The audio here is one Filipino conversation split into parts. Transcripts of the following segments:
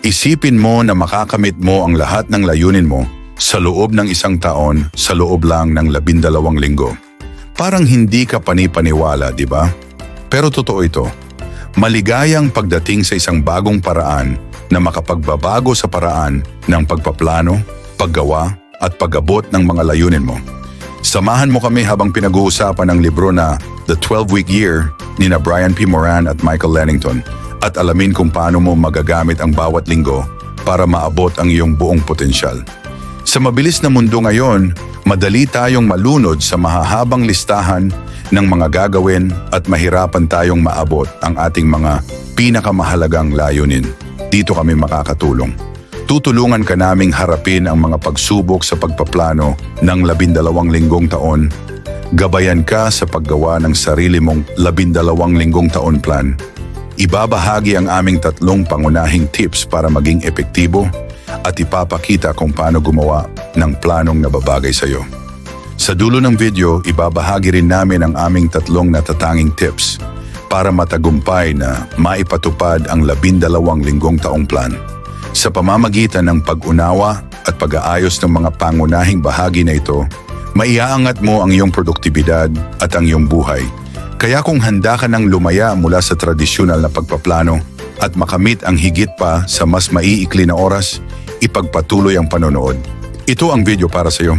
Isipin mo na makakamit mo ang lahat ng layunin mo sa loob ng isang taon sa loob lang ng labindalawang linggo. Parang hindi ka panipaniwala, di ba? Pero totoo ito. Maligayang pagdating sa isang bagong paraan na makapagbabago sa paraan ng pagpaplano, paggawa at pag-abot ng mga layunin mo. Samahan mo kami habang pinag-uusapan ang libro na The 12-Week Year ni na Brian P. Moran at Michael Lennington at alamin kung paano mo magagamit ang bawat linggo para maabot ang iyong buong potensyal. Sa mabilis na mundo ngayon, madali tayong malunod sa mahahabang listahan ng mga gagawin at mahirapan tayong maabot ang ating mga pinakamahalagang layunin. Dito kami makakatulong. Tutulungan ka naming harapin ang mga pagsubok sa pagpaplano ng labindalawang linggong taon. Gabayan ka sa paggawa ng sarili mong labindalawang linggong taon plan. Ibabahagi ang aming tatlong pangunahing tips para maging epektibo at ipapakita kung paano gumawa ng planong nababagay sa iyo. Sa dulo ng video, ibabahagi rin namin ang aming tatlong natatanging tips para matagumpay na maipatupad ang labindalawang linggong taong plan. Sa pamamagitan ng pag-unawa at pag-aayos ng mga pangunahing bahagi na ito, maiaangat mo ang iyong produktibidad at ang iyong buhay. Kaya kung handa ka ng lumaya mula sa tradisyonal na pagpaplano at makamit ang higit pa sa mas maiikli na oras, ipagpatuloy ang panonood. Ito ang video para sa iyo.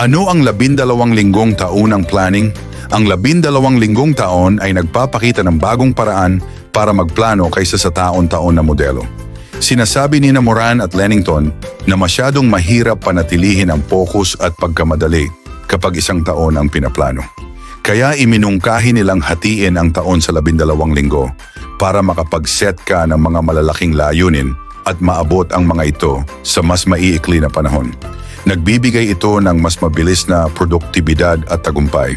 Ano ang labindalawang linggong taunang planning? Ang labindalawang linggong taon ay nagpapakita ng bagong paraan para magplano kaysa sa taon-taon na modelo. Sinasabi ni Moran at Lennington na masyadong mahirap panatilihin ang focus at pagkamadali kapag isang taon ang pinaplano. Kaya iminungkahi nilang hatiin ang taon sa labindalawang linggo para makapag-set ka ng mga malalaking layunin at maabot ang mga ito sa mas maiikli na panahon. Nagbibigay ito ng mas mabilis na produktibidad at tagumpay.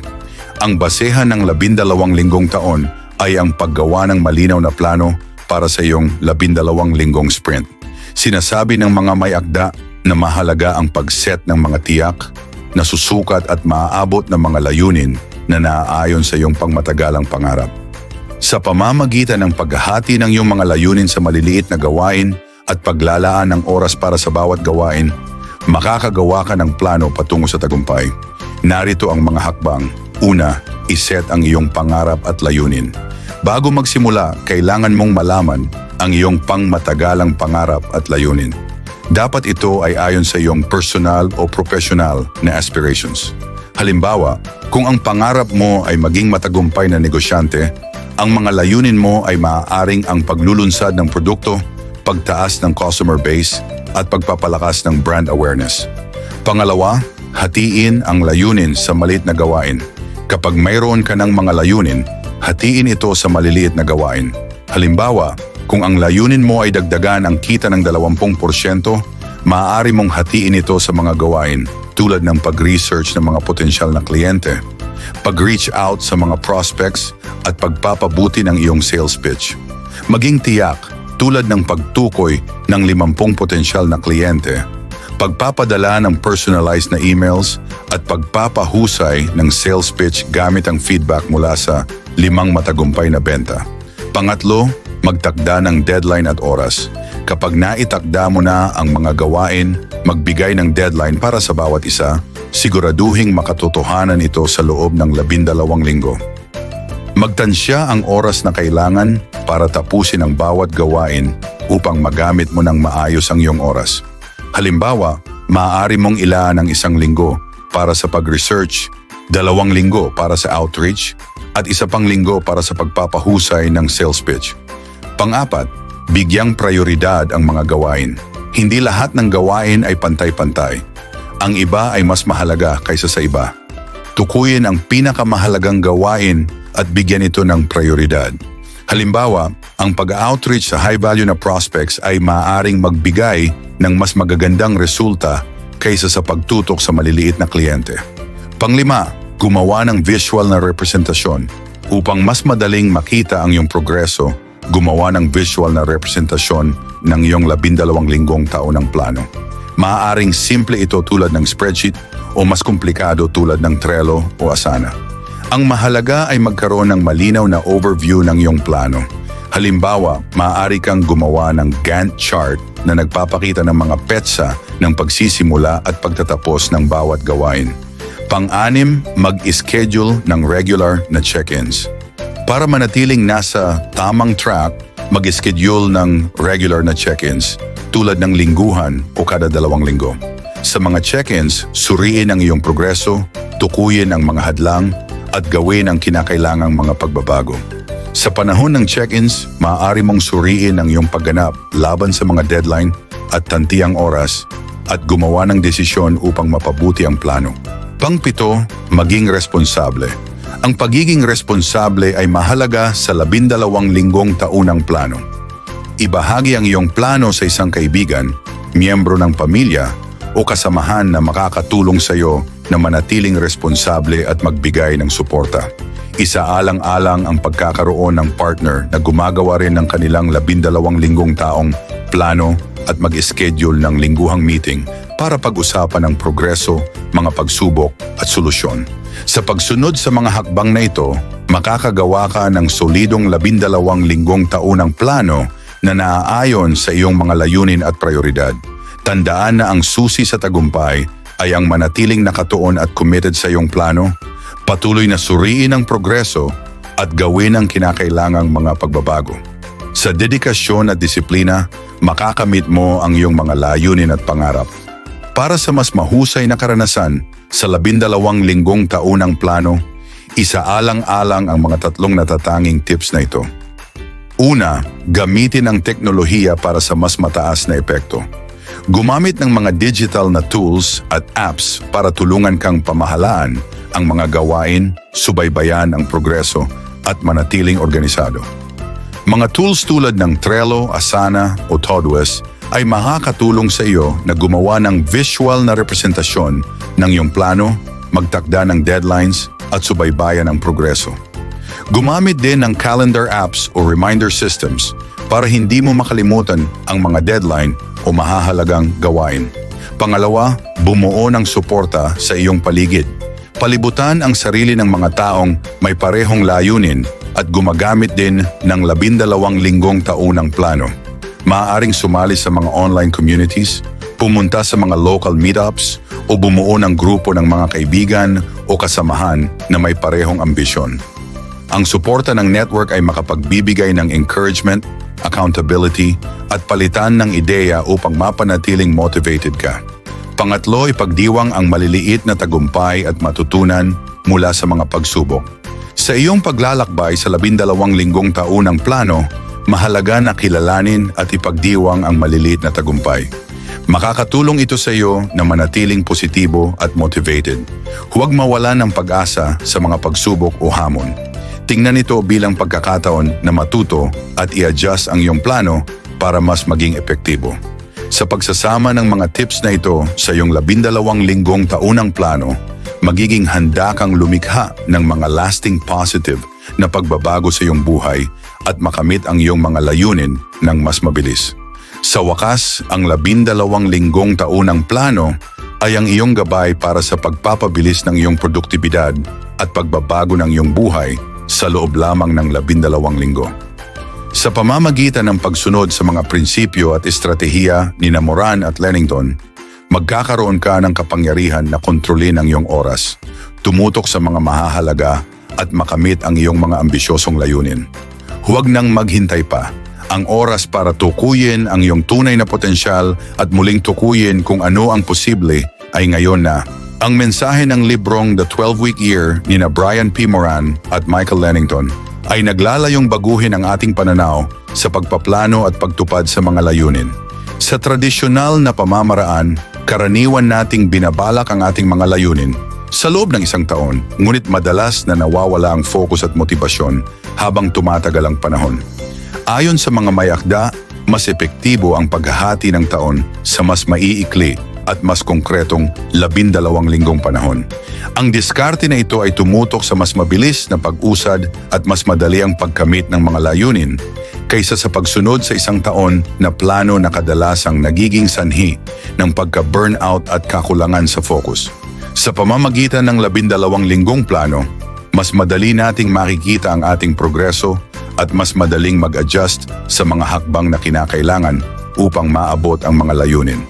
Ang basehan ng labindalawang linggong taon ay ang paggawa ng malinaw na plano para sa iyong labindalawang linggong sprint. Sinasabi ng mga may akda na mahalaga ang pag-set ng mga tiyak, na susukat at maaabot ng mga layunin na naaayon sa iyong pangmatagalang pangarap. Sa pamamagitan ng paghahati ng iyong mga layunin sa maliliit na gawain at paglalaan ng oras para sa bawat gawain, makakagawa ka ng plano patungo sa tagumpay. Narito ang mga hakbang. Una, iset ang iyong pangarap at layunin. Bago magsimula, kailangan mong malaman ang iyong pangmatagalang pangarap at layunin. Dapat ito ay ayon sa iyong personal o professional na aspirations. Halimbawa, kung ang pangarap mo ay maging matagumpay na negosyante, ang mga layunin mo ay maaaring ang paglulunsad ng produkto, pagtaas ng customer base, at pagpapalakas ng brand awareness. Pangalawa, hatiin ang layunin sa maliit na gawain. Kapag mayroon ka ng mga layunin, hatiin ito sa maliliit na gawain. Halimbawa, kung ang layunin mo ay dagdagan ang kita ng 20%, maaari mong hatiin ito sa mga gawain tulad ng pag-research ng mga potensyal na kliyente, pag-reach out sa mga prospects at pagpapabuti ng iyong sales pitch. Maging tiyak tulad ng pagtukoy ng 50 potensyal na kliyente, pagpapadala ng personalized na emails at pagpapahusay ng sales pitch gamit ang feedback mula sa limang matagumpay na benta. Pangatlo, magtakda ng deadline at oras. Kapag naitakda mo na ang mga gawain, magbigay ng deadline para sa bawat isa, siguraduhing makatotohanan ito sa loob ng labindalawang linggo. Magtansya ang oras na kailangan para tapusin ang bawat gawain upang magamit mo ng maayos ang iyong oras. Halimbawa, maaari mong ilaan ang isang linggo para sa pag-research, dalawang linggo para sa outreach, at isa pang linggo para sa pagpapahusay ng sales pitch. Pang-apat, bigyang prioridad ang mga gawain. Hindi lahat ng gawain ay pantay-pantay. Ang iba ay mas mahalaga kaysa sa iba. Tukuyin ang pinakamahalagang gawain at bigyan ito ng prioridad. Halimbawa, ang pag-outreach sa high-value na prospects ay maaaring magbigay ng mas magagandang resulta kaysa sa pagtutok sa maliliit na kliyente. Panglima, gumawa ng visual na representasyon. Upang mas madaling makita ang iyong progreso, gumawa ng visual na representasyon ng iyong labindalawang linggong taon ng plano. Maaaring simple ito tulad ng spreadsheet o mas komplikado tulad ng Trello o Asana. Ang mahalaga ay magkaroon ng malinaw na overview ng iyong plano. Halimbawa, maaari kang gumawa ng Gantt chart na nagpapakita ng mga petsa ng pagsisimula at pagtatapos ng bawat gawain. Pang-anim, mag-schedule ng regular na check-ins. Para manatiling nasa tamang track, mag-schedule ng regular na check-ins tulad ng lingguhan o kada dalawang linggo. Sa mga check-ins, suriin ang iyong progreso, tukuyin ang mga hadlang, at gawin ang kinakailangang mga pagbabago. Sa panahon ng check-ins, maaari mong suriin ang iyong pagganap laban sa mga deadline at tantiang oras at gumawa ng desisyon upang mapabuti ang plano. Pangpito, maging responsable. Ang pagiging responsable ay mahalaga sa labindalawang linggong taunang plano. Ibahagi ang iyong plano sa isang kaibigan, miyembro ng pamilya o kasamahan na makakatulong sa iyo na manatiling responsable at magbigay ng suporta. Isaalang-alang ang pagkakaroon ng partner na gumagawa rin ng kanilang labindalawang linggong taong plano at mag-schedule ng lingguhang meeting para pag-usapan ang progreso, mga pagsubok at solusyon. Sa pagsunod sa mga hakbang na ito, makakagawa ka ng solidong labindalawang linggong taunang plano na naaayon sa iyong mga layunin at prioridad. Tandaan na ang susi sa tagumpay ay ang manatiling nakatuon at committed sa iyong plano, patuloy na suriin ang progreso at gawin ang kinakailangang mga pagbabago. Sa dedikasyon at disiplina, makakamit mo ang iyong mga layunin at pangarap. Para sa mas mahusay na karanasan sa labindalawang linggong taunang plano, isaalang-alang ang mga tatlong natatanging tips na ito. Una, gamitin ang teknolohiya para sa mas mataas na epekto. Gumamit ng mga digital na tools at apps para tulungan kang pamahalaan ang mga gawain, subaybayan ang progreso at manatiling organisado. Mga tools tulad ng Trello, Asana o Todoist ay makakatulong sa iyo na gumawa ng visual na representasyon ng iyong plano, magtakda ng deadlines at subaybayan ang progreso. Gumamit din ng calendar apps o reminder systems para hindi mo makalimutan ang mga deadline o mahahalagang gawain. Pangalawa, bumuo ng suporta sa iyong paligid. Palibutan ang sarili ng mga taong may parehong layunin at gumagamit din ng labindalawang linggong taunang plano. Maaaring sumali sa mga online communities, pumunta sa mga local meetups o bumuo ng grupo ng mga kaibigan o kasamahan na may parehong ambisyon. Ang suporta ng network ay makapagbibigay ng encouragement, accountability, at palitan ng ideya upang mapanatiling motivated ka. Pangatlo, ipagdiwang ang maliliit na tagumpay at matutunan mula sa mga pagsubok. Sa iyong paglalakbay sa labindalawang linggong taunang plano, mahalaga na kilalanin at ipagdiwang ang maliliit na tagumpay. Makakatulong ito sa iyo na manatiling positibo at motivated. Huwag mawala ng pag-asa sa mga pagsubok o hamon. Tingnan ito bilang pagkakataon na matuto at i-adjust ang iyong plano para mas maging epektibo. Sa pagsasama ng mga tips na ito sa iyong labindalawang linggong taunang plano, magiging handa kang lumikha ng mga lasting positive na pagbabago sa iyong buhay at makamit ang iyong mga layunin ng mas mabilis. Sa wakas, ang labindalawang linggong taunang plano ay ang iyong gabay para sa pagpapabilis ng iyong produktibidad at pagbabago ng iyong buhay sa loob lamang ng labindalawang linggo. Sa pamamagitan ng pagsunod sa mga prinsipyo at estratehiya ni Namoran at Lennington, magkakaroon ka ng kapangyarihan na kontrolin ang iyong oras, tumutok sa mga mahahalaga at makamit ang iyong mga ambisyosong layunin. Huwag nang maghintay pa. Ang oras para tukuyin ang iyong tunay na potensyal at muling tukuyin kung ano ang posible ay ngayon na. Ang mensahe ng librong The 12-Week Year ni na Brian P. Moran at Michael Lennington ay naglalayong baguhin ang ating pananaw sa pagpaplano at pagtupad sa mga layunin. Sa tradisyonal na pamamaraan, karaniwan nating binabalak ang ating mga layunin sa loob ng isang taon, ngunit madalas na nawawala ang focus at motibasyon habang tumatagal ang panahon. Ayon sa mga mayakda, mas epektibo ang paghahati ng taon sa mas maiikli at mas konkretong labindalawang linggong panahon. Ang diskarte na ito ay tumutok sa mas mabilis na pag-usad at mas madali ang pagkamit ng mga layunin kaysa sa pagsunod sa isang taon na plano na kadalasang nagiging sanhi ng pagka-burnout at kakulangan sa focus. Sa pamamagitan ng labindalawang linggong plano, mas madali nating makikita ang ating progreso at mas madaling mag-adjust sa mga hakbang na kinakailangan upang maabot ang mga layunin.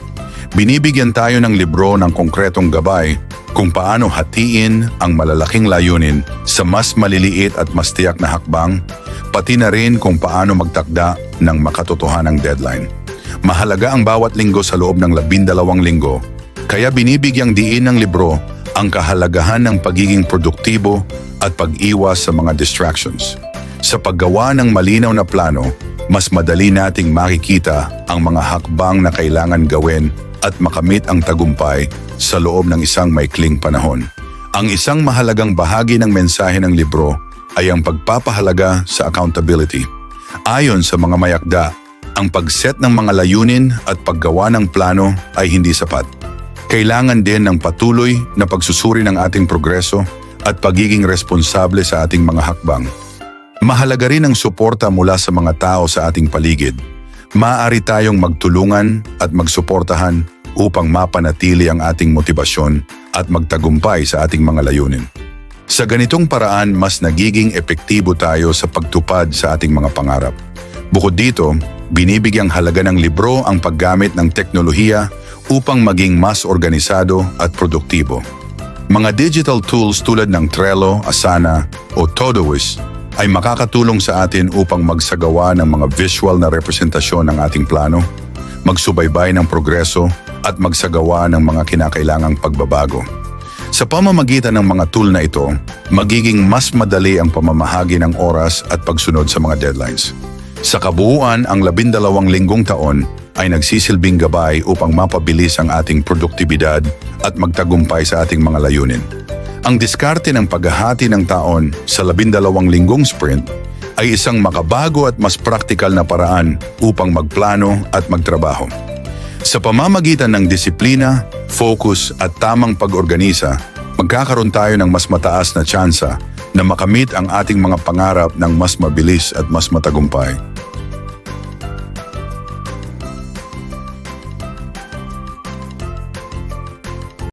Binibigyan tayo ng libro ng konkretong gabay kung paano hatiin ang malalaking layunin sa mas maliliit at mas tiyak na hakbang, pati na rin kung paano magtakda ng makatotohanang deadline. Mahalaga ang bawat linggo sa loob ng labindalawang linggo, kaya binibigyang diin ng libro ang kahalagahan ng pagiging produktibo at pag-iwas sa mga distractions. Sa paggawa ng malinaw na plano, mas madali nating makikita ang mga hakbang na kailangan gawin at makamit ang tagumpay sa loob ng isang maikling panahon. Ang isang mahalagang bahagi ng mensahe ng libro ay ang pagpapahalaga sa accountability. Ayon sa mga mayakda, ang pagset ng mga layunin at paggawa ng plano ay hindi sapat. Kailangan din ng patuloy na pagsusuri ng ating progreso at pagiging responsable sa ating mga hakbang. Mahalaga rin ang suporta mula sa mga tao sa ating paligid. Maaari tayong magtulungan at magsuportahan upang mapanatili ang ating motibasyon at magtagumpay sa ating mga layunin. Sa ganitong paraan, mas nagiging epektibo tayo sa pagtupad sa ating mga pangarap. Bukod dito, binibigyang halaga ng libro ang paggamit ng teknolohiya upang maging mas organisado at produktibo. Mga digital tools tulad ng Trello, Asana o Todoist ay makakatulong sa atin upang magsagawa ng mga visual na representasyon ng ating plano, magsubaybay ng progreso at magsagawa ng mga kinakailangang pagbabago. Sa pamamagitan ng mga tool na ito, magiging mas madali ang pamamahagi ng oras at pagsunod sa mga deadlines. Sa kabuuan, ang labindalawang linggong taon ay nagsisilbing gabay upang mapabilis ang ating produktibidad at magtagumpay sa ating mga layunin. Ang diskarte ng paghahati ng taon sa labindalawang linggong sprint ay isang makabago at mas praktikal na paraan upang magplano at magtrabaho. Sa pamamagitan ng disiplina, focus at tamang pag-organisa, magkakaroon tayo ng mas mataas na tsansa na makamit ang ating mga pangarap ng mas mabilis at mas matagumpay.